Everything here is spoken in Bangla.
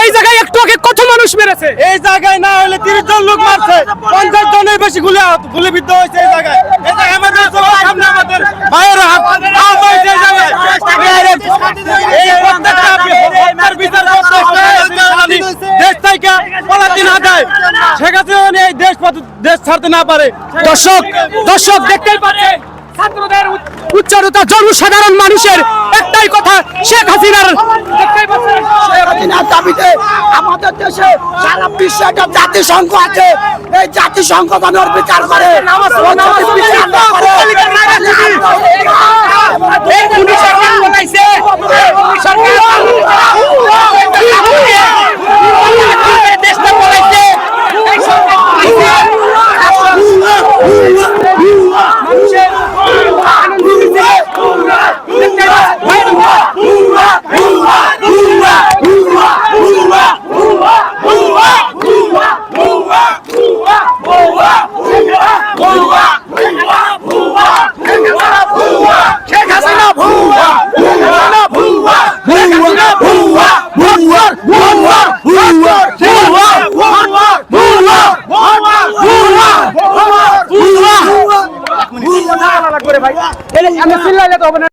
এই জায়গায় একটু আগে কত মানুষ মেরেছে? এই জায়গায় না হলে তিরিশ জন লোক মারছে। পঞ্চাশ জনের বেশি গুলি গুলি বিদ্ধ হয়েছে এই জায়গায়। আমাদের সামনে আমাদের ভাইয়েরা হাত। এই প্রত্যেকটা বিচার দেশ থেকে পলাতে না যায়। শেখ হাসিনা এই দেশ দেশ ছাড়তে না পারে। দর্শক দর্শক দেখতেই পাচ্ছেন ছাত্রদের উচ্চ- উচ্চারতা জনসাধারণ মানুষের একটাই কথা শেখ হাসিনার স্বাধীনতার দাবিতে আমাদের দেশে সারা বিশ্বে একটা জাতিসংঘ আছে। এই জাতিসংঘ ওর বিচার করে, শেখ হাসিনা ভুয়া শেখ হাসিনা ভুয়া শেখ হাসিনা ভুয়া ভুয়া ভুয়া ভুয়া ভুয়া ভুয়া ভুয়া ভুয়া ভুয়া ভুয়া আমি চিল্লাইলে তো হবে না